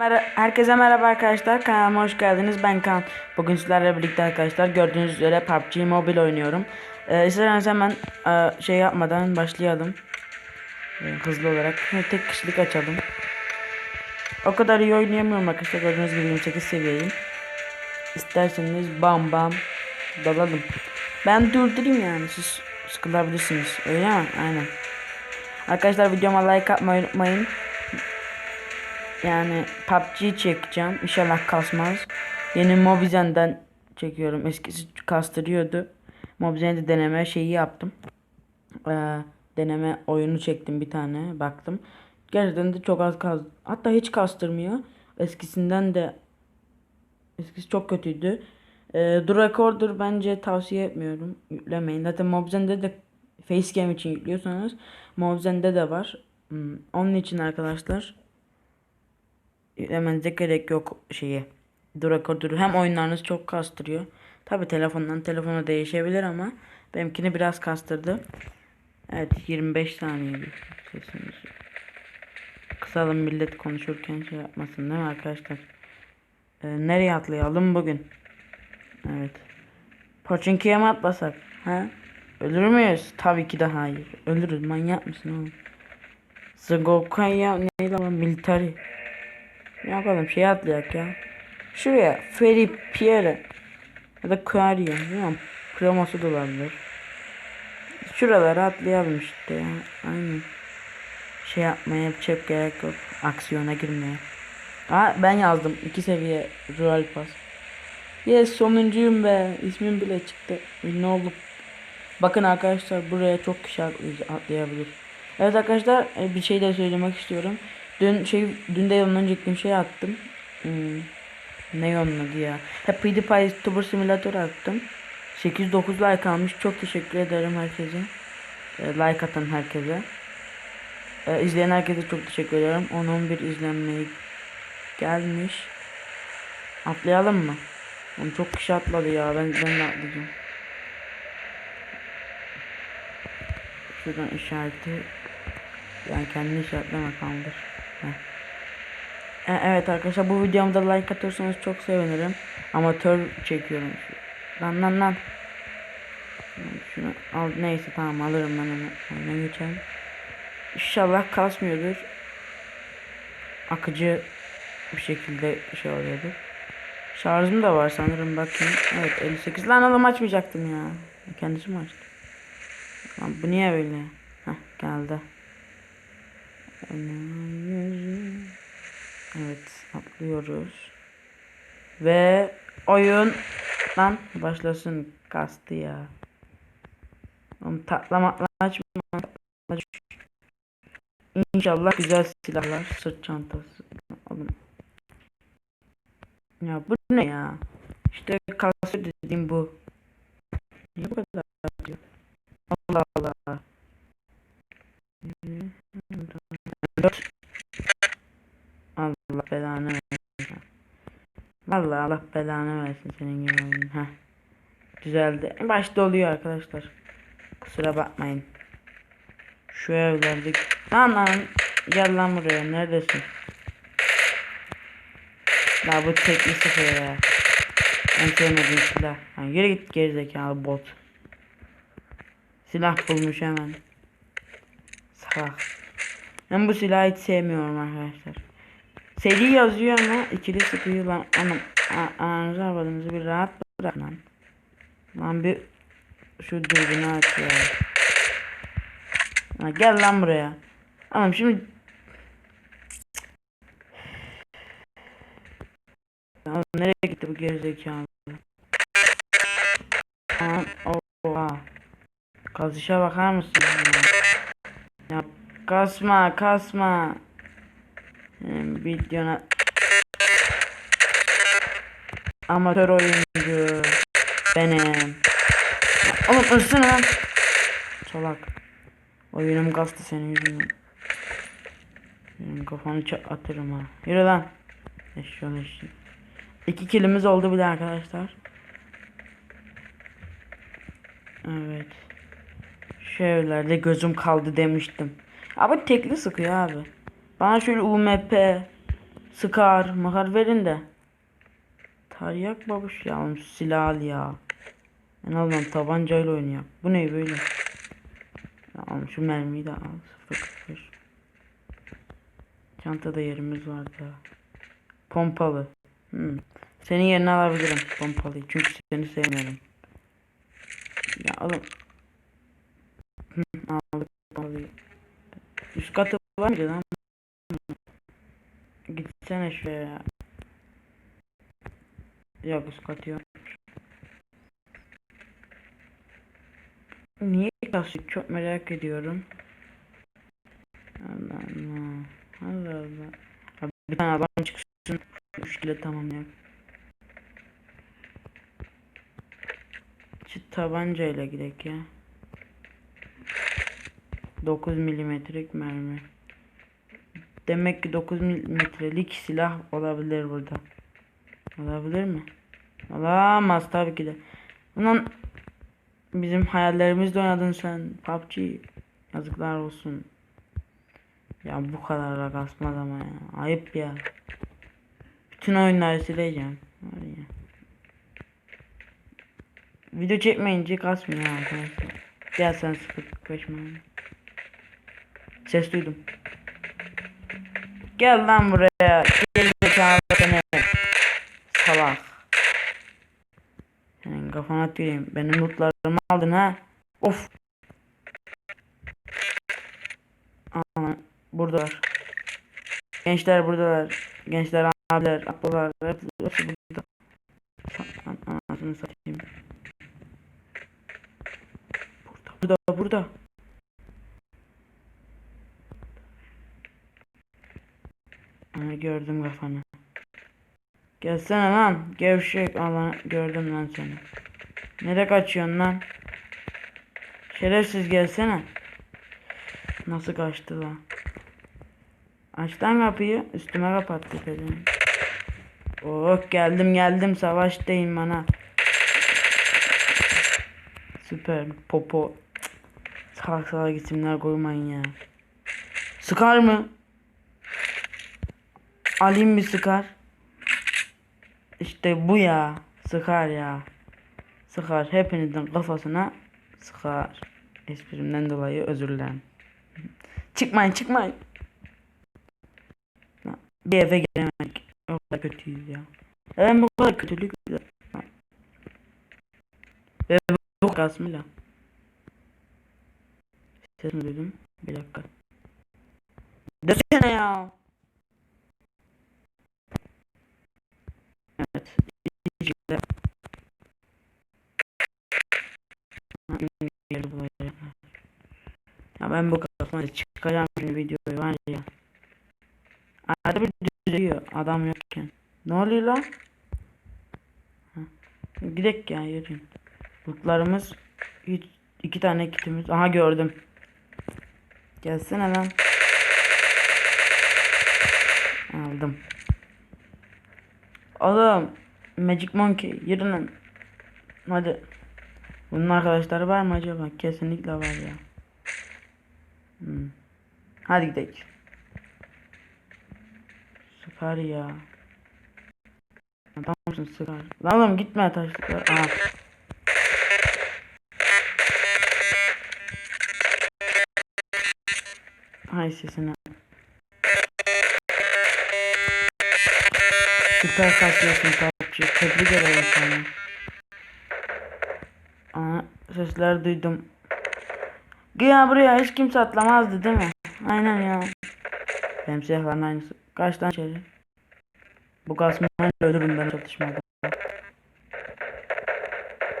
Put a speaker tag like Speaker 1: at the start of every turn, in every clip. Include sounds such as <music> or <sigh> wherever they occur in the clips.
Speaker 1: Mer- Herkese merhaba arkadaşlar kanalıma hoş geldiniz. Ben Kaan. Bugün sizlerle birlikte arkadaşlar gördüğünüz üzere PUBG Mobile oynuyorum. Ee, İsterseniz hemen e, şey yapmadan başlayalım. Ee, Hızlı olarak. Tek kişilik açalım. O kadar iyi oynayamıyorum arkadaşlar gördüğünüz gibi 28 seviyeyim. İsterseniz bam bam dalalım. Ben durdurayım yani siz sıkılabilirsiniz. Öyle mi? Aynen. Arkadaşlar videoma like atmayı unutmayın yani PUBG çekeceğim. İnşallah kasmaz. Yeni Mobizen'den çekiyorum. Eskisi kastırıyordu. Mobizen'de de deneme şeyi yaptım. Ee, deneme oyunu çektim bir tane. Baktım. Gerçekten de çok az kaz. Hatta hiç kastırmıyor. Eskisinden de eskisi çok kötüydü. Ee, The Recorder bence tavsiye etmiyorum. Yüklemeyin. Zaten Mobizen'de de Facecam için yüklüyorsanız Mobizen'de de var. Hmm, Onun için arkadaşlar yüklemenize gerek yok şeyi. Durakodur. Hem oyunlarınız çok kastırıyor. Tabi telefondan telefona değişebilir ama benimkini biraz kastırdı. Evet 25 saniye sesimiz. Kısalım millet konuşurken şey yapmasın değil mi arkadaşlar? Ee, nereye atlayalım bugün? Evet. Poçinki'ye mi atlasak? Ha? Ölür müyüz? Tabii ki de hayır. Ölürüz. Manyak mısın oğlum? Zagokaya ne lan military. Ne yapalım şey atlayak ya. Şuraya Ferry Pierre ya da Quarry bilmiyorum. Kreması da olabilir. Şuralara atlayalım işte ya. Aynen. Şey yapmaya çok gerek yok. Aksiyona girmeye. Aa ben yazdım. iki seviye Royal Pass. Yes sonuncuyum be. İsmim bile çıktı. Ne oldu? Bakın arkadaşlar buraya çok kişi atlay- atlayabilir. Evet arkadaşlar e, bir şey de söylemek istiyorum. Dün şey dün de yanından önceki şey attım. Hmm, ne onun adı ya? Hep PewDiePie YouTuber Simulator attım. 809 like almış. Çok teşekkür ederim herkese. E, like atan herkese. E, izleyen herkese çok teşekkür ederim. 10-11 izlenmeyi gelmiş. Atlayalım mı? Oğlum çok kişi atladı ya. Ben ben de atlayacağım. Şuradan işareti yani kendi işaretleme kaldır. E, evet arkadaşlar bu videomda like atırsanız çok sevinirim. Amatör çekiyorum. Lan lan lan. Şunu al neyse tamam alırım ben onu. Oyuna geçelim. İnşallah kasmıyordur. Akıcı bir şekilde şey oluyordur. Şarjım da var sanırım bakayım. Evet 58. Lan oğlum açmayacaktım ya. Kendisi mi açtı? Lan bu niye böyle? Heh geldi. Evet atlıyoruz. Ve oyun lan başlasın kastı ya. Oğlum tatlama açma. İnşallah güzel silahlar sırt çantası. Oğlum. Ya bu ne ya? İşte kasıyor dediğim bu. Niye bu kadar? Allah Allah. Allah belanı versin. Vallahi Allah belanı versin senin gibi oyun. Heh. Düzeldi. Başta oluyor arkadaşlar. Kusura bakmayın. Şu evlerde... Lan lan. Gel lan buraya. Neredesin? La bu tekli sıfır ya. En sevmediğim silah. Ha, yürü git gerizekalı bot. Silah bulmuş hemen. Salak. Ben bu silahı hiç sevmiyorum arkadaşlar. Seri yazıyor ama ikili sıkıyor lan. Anam, ananızı avradınızı bir rahat bırakın lan. Lan bir şu dürbünü aç ya. Ha, gel lan buraya. Tamam şimdi Ya nereye gitti bu gerizekalı? Aman oha. Kazışa bakar mısın? Kasma kasma. Benim videona amatör oyuncu benim. Oğlum ırsın lan. Salak. Oyunum kastı senin yüzünden. Benim kafanı atırım ha. Yürü lan. Eşyol eşyol. İki kilimiz oldu bile arkadaşlar. Evet. Şu evlerde gözüm kaldı demiştim. Abi tekli sıkıyor abi. Bana şöyle UMP Sıkar, makar verin de. Taryak babuş ya oğlum silah al ya. En azından tabancayla oynayak. Bu ne böyle? Ya oğlum şu mermiyi de al. 045. Çantada yerimiz vardı. Pompalı. Hmm. Senin yerine alabilirim pompalıyı. Çünkü seni sevmiyorum. Ya oğlum. Hı, aldık pompalıyı. Üst katı var mıydı lan? Gitsene şuraya. Yok üst katı yok. Niye kasıyor? Çok merak ediyorum. Allah Allah. Allah Allah. Abi bir tane adam çıksın. Üç kilo tamam ya. Şu tabancayla gidek ya. 9 milimetrelik mermi. Demek ki 9 milimetrelik silah olabilir burada. Olabilir mi? Olamaz tabii ki de. Bunun bizim hayallerimizle oynadın sen. PUBG. Yazıklar olsun. Ya bu kadar da kasmaz ama ya. Ayıp ya. Bütün oyunları sileceğim. Var ya. Video çekmeyince kasmıyor arkadaşlar. Gel sen 045 mermi. Ses duydum. Gel lan buraya. Gel zekalı seni. Salak. Senin kafana tüyeyim. Benim lootlarımı aldın ha. Of. Aa, buradalar. Gençler buradalar. Gençler abiler, ablalar. Hepsi, burada. An- Anasını satayım. Burada, burada, burada. Gördüm kafanı. Gelsene lan. Gevşek. Allah gördüm lan seni. Nereye kaçıyorsun lan? Şerefsiz gelsene. Nasıl kaçtı lan? Aç lan kapıyı. Üstüme kapattı dedim. Oh geldim geldim savaştayım bana. Süper popo. Salak salak isimler koymayın ya. Sıkar mı? Alayım bir sıkar. İşte bu ya. Sıkar ya. Sıkar. Hepinizin kafasına sıkar. Esprimden dolayı özür dilerim. Çıkmayın çıkmayın. Bir eve giremedik. O kadar kötüyüz ya. Ben bu kadar kötülük ve bu kasmıyla. Sesini duydum. Bir dakika. Desene ya. Evet. iyice. Ya ben bu kafayla çıkacağım şimdi videoyu var ya. Arada bir düzeliyor adam yokken. Ne oluyor lan? Gidek ya yürüyün. Lootlarımız iki tane kitimiz. Aha gördüm. Gelsene lan. Aldım. Oğlum Magic Monkey yürü lan. Hadi. Bunun arkadaşları var mı acaba? Kesinlikle var ya. Hmm. Hadi gidelim. Süper ya. Adamsın süper. Lan oğlum gitme taşlıklar. Aha. Hay sesine. Süper kaçıyorsun PUBG. Tebrik ederim sana. Aa, sesler duydum. Güya buraya hiç kimse atlamazdı değil mi? Aynen ya. Benim silahların aynısı. Kaç tane içeri? Bu kasmayla ölürüm ben çatışmada.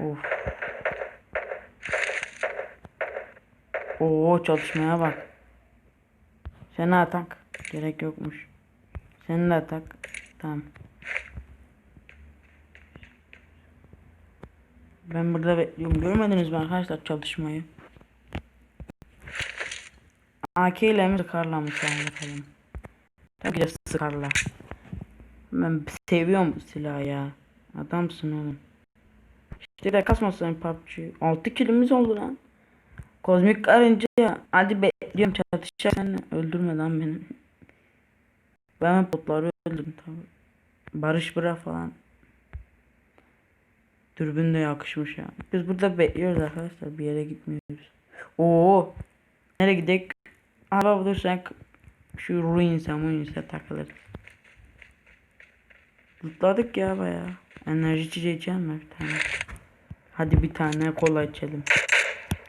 Speaker 1: Of. Oo çalışmaya bak. Seni atak. Gerek yokmuş. Seni de atak. Tamam. Ben burada bekliyorum. Görmediniz mi arkadaşlar çalışmayı? AK ile mi sıkarla mı bakalım. Tabii de sıkarla. Ben seviyorum bu silahı ya. Adamsın oğlum. İşte de kasmasın PUBG. 6 kilimiz oldu lan. Kozmik karınca hadi bekliyorum çatışacak sen öldürme lan beni. Ben botları öldürdüm tabi. Barış bıra falan. Dürbün de yakışmış ya. Biz burada bekliyoruz arkadaşlar. Bir yere gitmiyoruz. Oo. Nereye gidek? Araba bulursak şu ruinse muinse takılırız. Zıpladık ya baya. Enerji içeceği içeceğim bir tane? Hadi bir tane kola içelim.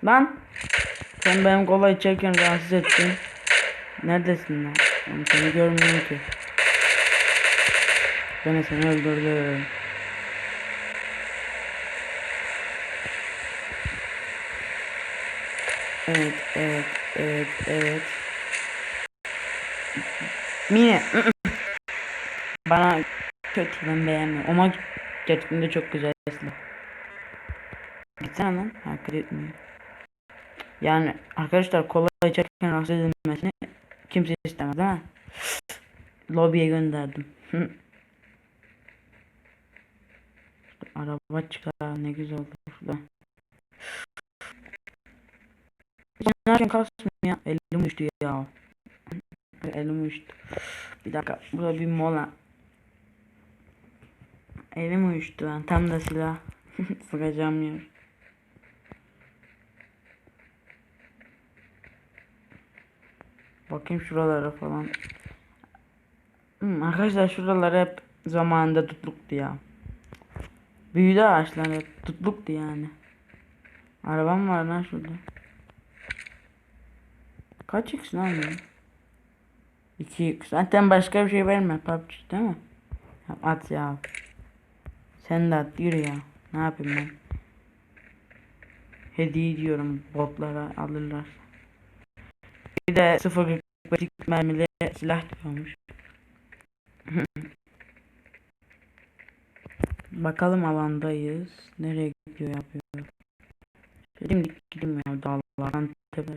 Speaker 1: Lan! Sen benim kola içerken rahatsız ettin. Neredesin lan? Ben seni görmüyorum ki. Ben de seni öldürdüm. Evet, evet, evet, evet. Mine. Bana kötü ben beğenmiyorum. Ama gerçekten de çok güzel silah. Gitsene lan. Hak etmiyor. Yani arkadaşlar kola içerken rahatsız edilmesini kimse istemez değil mi? Lobiye gönderdim. Araba çıkar ne güzel oldu şurada. Oynarken kasmıyor ya. Elim uçtu ya. Elim uçtu. Bir dakika. Burada bir mola. Elim uyuştu ben. Tam da silah. <laughs> Sıkacağım yer. Bakayım şuralara falan. Hmm, arkadaşlar şuralar hep zamanında tutluktu ya. Büyüdü ağaçlar hep tutluktu yani. Arabam var lan şurada. Kaç x lan bu? 2 x. Zaten başka bir şey verme PUBG değil mi? At ya. Sen de at yürü ya. Ne yapayım ben? Hediye diyorum botlara alırlar. Bir de 0.45 mermili silah diyormuş. <laughs> Bakalım alandayız. Nereye gidiyor yapıyor. Şimdi gidelim ya dağlardan tepe.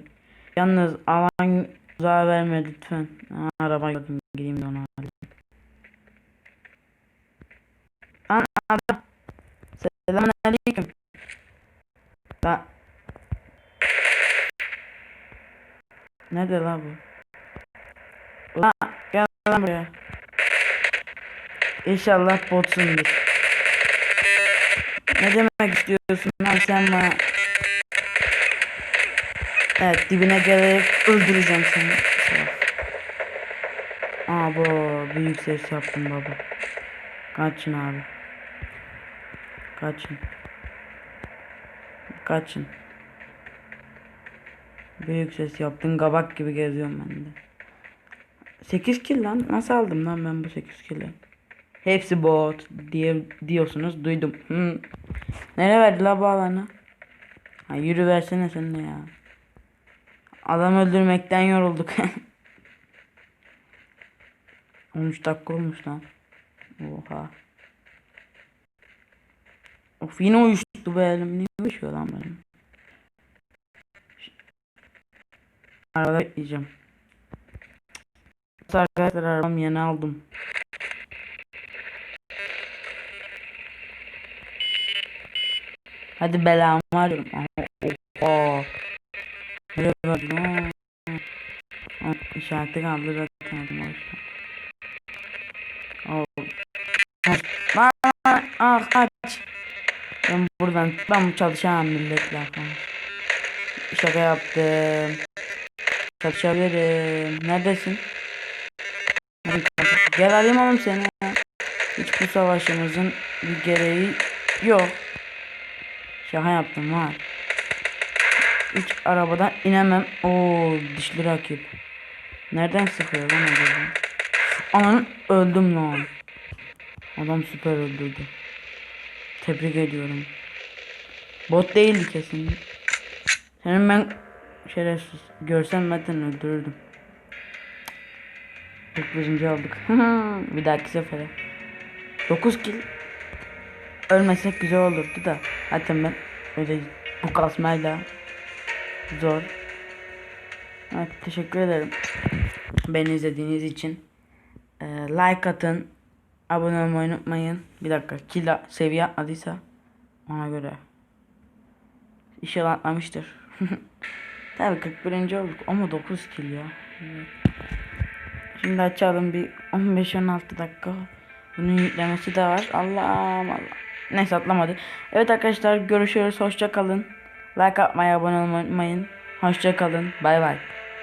Speaker 1: Yalnız alan uzağa verme lütfen. Aa, araba gördüm gireyim de ona. Lan adam. Selamun aleyküm. La. Nerede la bu? Ulan gel lan buraya. İnşallah botsundur. Ne demek istiyorsun lan sen bana? Evet dibine gelerek öldüreceğim seni. Aa bu büyük ses yaptım baba. Kaçın abi. Kaçın. Kaçın. Büyük ses yaptın kabak gibi geziyorum ben de. 8 kill lan. Nasıl aldım lan ben bu 8 kill'i? Hepsi bot diye diyorsunuz. Duydum. Hı. Nereye verdi la bu alanı? Ha, yürü versene sen de ya. Adam öldürmekten yorulduk. <laughs> 13 dakika olmuş lan. Oha. Of yine uyuştu be elim. Niye uyuşuyor lan benim? Arabada bekleyeceğim. Arkadaşlar arabam yeni aldım. Hadi belamı arıyorum. Oha. Nereye verdin? İşareti kaldı zaten. Boş. Oh. Lan ah kaç. Ben buradan ben çalışamam milletle. Şaka yaptım. Çalışabilirim. Neredesin? Gel alayım oğlum seni. Hiç bu savaşımızın bir gereği yok. Şaka yaptım ha. Hiç arabadan inemem. Oo dişli rakip. Nereden sıkıyor lan acaba? Ananın öldüm lan. Adam süper öldürdü. Tebrik ediyorum. Bot değildi kesin. Senin ben şerefsiz görsem zaten öldürürdüm. 41. aldık. bir dahaki sefere. 9 kill. Ölmesek güzel olurdu da. Zaten ben öyle bu kasmayla zor. Evet teşekkür ederim. Beni izlediğiniz için. Ee, like atın. Abone olmayı unutmayın. Bir dakika. Killa seviye atladıysa ona göre. İnşallah atlamıştır. <laughs> Tabii 41. olduk ama 9 kill ya. Evet. Şimdi açalım bir 15-16 dakika. Bunun yüklemesi de var. Allah'ım Allah. Neyse atlamadı. Evet arkadaşlar görüşürüz. Hoşça kalın. Like atmayı, abone olmayı unutmayın. Hoşça kalın. Bay bay.